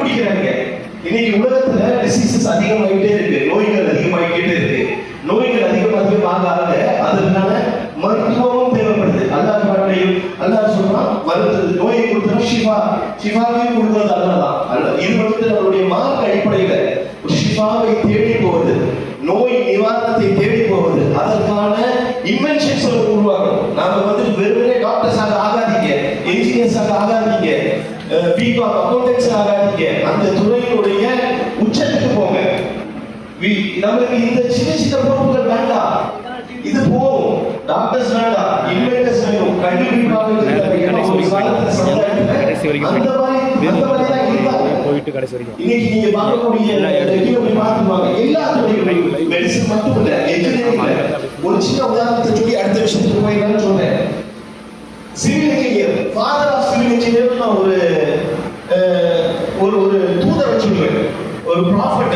படிக்கிறாங்க. இன்னைக்கு உலகத்துல டிசீசஸ் அதிகமாகிட்டே இருக்கு. நோய்கள் அதிகமாகிட்டே இருக்கு. நோய்கள் அதிகம் அதிகமாக ஆக அதனால மருத்துவமும் தேவைப்படுது. அல்லா பாட்டையும் அல்லாஹ் சொல்றான் மருந்து நோயை கொடுத்தா சிவா சிவாவையும் கொடுக்கிறது அல்லதான் அல்ல இது வந்து நம்மளுடைய மார்க் அடிப்படையில ஒரு தேடி போவது நோய் நிவாரணத்தை தேடி பிகாம் அக்கௌண்டன்ஸ் ஆகாதீங்க. அந்த துறையினுடைய உச்சத்துக்கு போங்க. வி- நமக்கு இந்த சின்ன சின்ன பொறுப்புகள் வேண்டாம். இது போதும். டாக்டர்ஸ் வேண்டாம். இன்வென்டர்ஸ் வேணும். போயிட்டு கடைசி வரைக்கும். இன்னைக்கு நீங்க பார்க்கக்கூடிய மெடிசன் மட்டும் இல்ல ஒரு சின்ன உதாரணத்தை சொல்லி அடுத்த விஷயத்துக்கு சொல்றேன் civil engineer father of civil engineer நான் ஒரு அஹ், ஒரு ஒரு தூதரை சொல்லுவேன் ஒரு prophet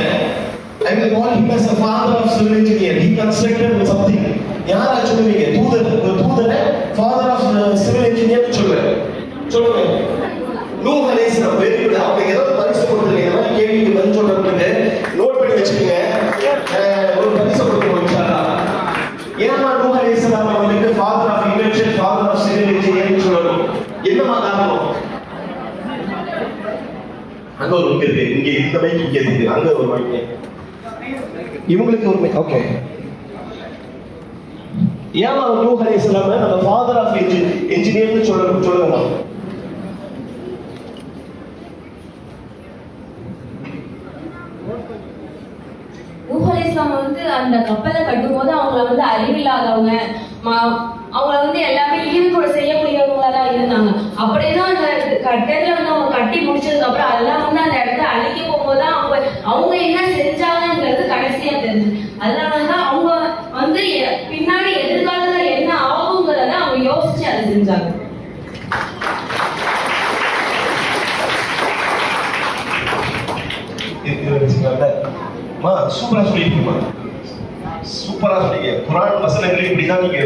I will call him as a father of civil engineer. He constructed something. யாரா சொல்லுவீங்க தூதர் ஒரு தூதரை ஃபாதர் ஆஃப் சிவில் இன்ஜினியர் சொல்லுவேன். சொல்லுவேன். நூஹ் அலைஹிஸ்ஸலாம் வெரி குட் அவங்க ஏதோ பரிசு கொடுத்துருக்கீங்க. இந்த மாதிரி கேள்விக்கு பதில் சொல்றதுக்கு நோட் பண்ணி வச்சுக்கோங்க ஒரு பரிசு கொடுக்கணும் இன்ஷா ஏன்னா நூ நூஹ் அலைஹிஸ்ஸலாம் வந்துட்டு father of invention father of civil engineer சொல்லணும். என்னமா காரணம் அங்க ஒரு மைக் இருக்கு. இங்க இந்த மைக் இங்க இருக்கு. அங்க ஒரு மைக் இவங்களுக்கு ஒரு மைக் ஓகே ஏன் அவர் நூஹ் அலைஹிஸ்ஸலாம் நம்ம ஃபாதர் ஆஃப் இன்ஜினியர்னு சொல்லணும். நூஹ் அலைஹிஸ்ஸலாம் வந்து அந்த கப்பலை கட்டும்போது அவங்கள வந்து அறிவில்லாதவங்க அவங்கள வந்து எல்லாமே ஈடுபட செய்யக்கூடியவங்களா தான் இருந்தாங்க. அந்த கட்டத்துல வந்து அவங்க கட்டி முடிச்சதுக்கு அப்புறம் அதெல்லாம் வந்து அந்த இடத்த அழிக்க போகும்போது அவங்க அவங்க என்ன செஞ்சாங்கிறது கடைசியா தெரிஞ்சு. அதனாலதான் அவங்க வந்து எ- பின்னாடி எதிர்காலத்துல என்ன ஆகுங்கிறத அவங்க யோசிச்சு அதை செஞ்சாங்க. சூப்பரா சொல்லிருக்கீங்க சூப்பரா சொன்னீங்க குரான் வசனங்களை இப்படிதான் நீங்க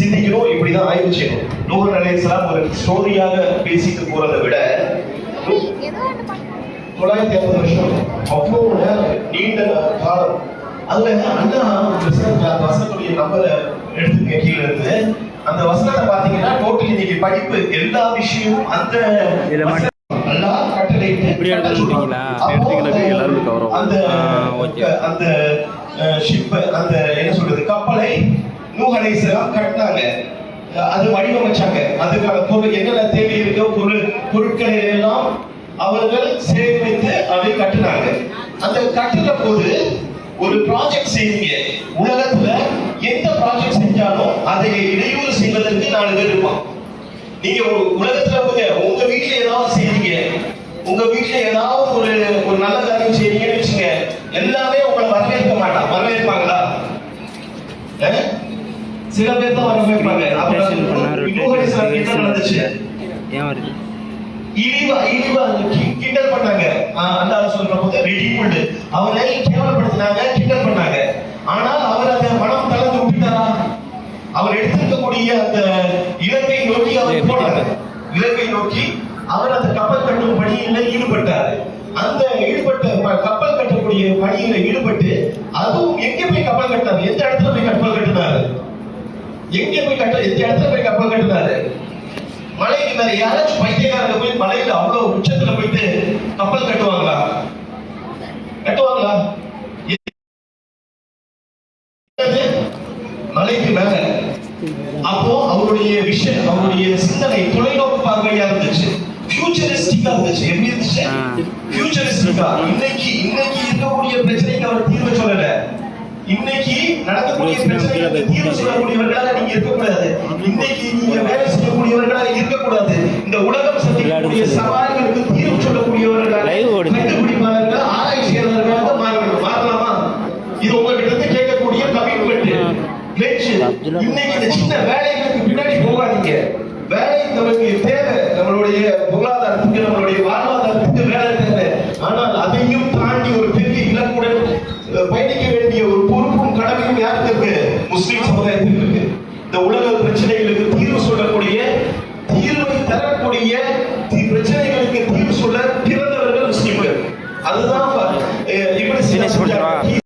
சிந்திக்கணும் இப்படிதான் ஆய்வு செய்யணும் நூறு அலைஹிஸ்ஸலாம் ஒரு ஸ்டோரியாக பேசிட்டு போறதை விட தொள்ளாயிரத்தி ஐம்பது வருஷம். அவ்வளோ நீண்ட காலம். அதுல அண்ணா வசன- வசனத்துடைய நம்பரை எடுத்துக்க கீழே இருந்து. அந்த வசனத்தை பாத்தீங்கன்னா டோட்டல் இன்னைக்கு படிப்பு எல்லா விஷயமும் அந்த cover ஆகும். அந்த. அந்த ஷிப் அந்த என்ன சொல்றது? நூஹ் அலைஹிஸ்ஸலாம் கட்டினாங்க. அது வடிவமைச்சாங்க. அதுக்கான பொருள் என்னென்ன தேவை இருக்கோ பொருள் பொருட்களை எல்லாம் அவர்கள் சேமித்து அதை கட்டினாங்க. அந்த கட்டுற போது ஒரு ப்ராஜெக்ட் செய்வீங்க. உலகத்துல எந்த ப்ராஜெக்ட் செஞ்சாலும் அதை இடையூறு செய்வதற்கு நாலு பேர் இருப்பான் நீங்க ஒரு உலகத்துல போங்க. உங்க வீட்டுல ஏதாவது செய்றீங்க உங்க வீட்டுல ஏதாவது ஒரு ஒரு நல்ல காரியம் செய்றீங்கன்னு வச்சுங்க எல்லாமே உங்களை வரவேற்க மாட்டான் வரவேற்பாங்களா? சில பேர் தான் ஏன் வருது? இழிவா இழிவா கி- கிண்டல் பண்ணாங்க. ஆஹ் அல்லாஹ் சொல்ற போது ரெடிமேட் அவரை கேவலப்படுத்தினாங்க கிண்டல் பண்ணாங்க. ஆனால் அவர் அதை மனம் தளர்ந்து விட்டுட்டாரா அவர் எடுத்திருக்கக்கூடிய அந்த இலக்கை நோக்கி அவர் போனார். இலக்கை நோக்கி அவர் அந்த கப்பல் கட்டும் பணியில ஈடுபட்டார். அந்த ஈடுபட்ட கப்பல் கட்டக்கூடிய பணியில ஈடுபட்டு அதுவும் எங்க போய் கப்பல் கட்டினார்? எந்த இடத்துல போய் கப்பல் கட்டினாரு? எங்க போய் கட்ட எந்த இடத்துல போய் கப்பல் கட்டினாரு? மலைக்கு மேல யாராச்சும் பைத்தியக்காரங்க போய் மலையில அவ்வளவு உச்சத்துல போயிட்டு கப்பல் கட்டுவாங்களா? கட்டுவாங்களா? மலைக்கு மேல. அப்போ அவருடைய விஷன் அவருடைய சிந்தனை தொலைநோக்கு பார்வையா இருந்துச்சு. ஃபியூச்சரிஸ்டிக்கா இருந்துச்சு. எப்படி இருந்துச்சு. ஃபியூச்சரிஸ்டிக்கா இன்னைக்கு இன்னைக்கு இருக்கக்கூடிய பிரச்சனைக்கு அவர் இன்னைக்கு நடக்கக்கூடிய பிரச்சனைகளுக்கு தீர்வு சொல்லக்கூடியவர்களாக நீங்க இருக்கக்கூடாது. இன்னைக்கு நீங்க வேலை செய்யக்கூடியவர்களாக இருக்கக்கூடாது. இந்த உலகம் சந்திக்கக்கூடிய சவால்களுக்கு தீர்வு சொல்லக்கூடியவர்களாக. கண்டுபிடிப்பாளர்கள் ஆராய்ச்சியாளர்களாக மாறணும் மாறலாமா? இது உங்ககிட்ட கேட்கக்கூடிய கமிட்மெண்ட் இன்னைக்கு இந்த சின்ன வேலைகளுக்கு பின்னாடி போகாதீங்க. வேலை நமக்கு தேவை. நம்மளுடைய பொருளாதாரத்துக்கு poder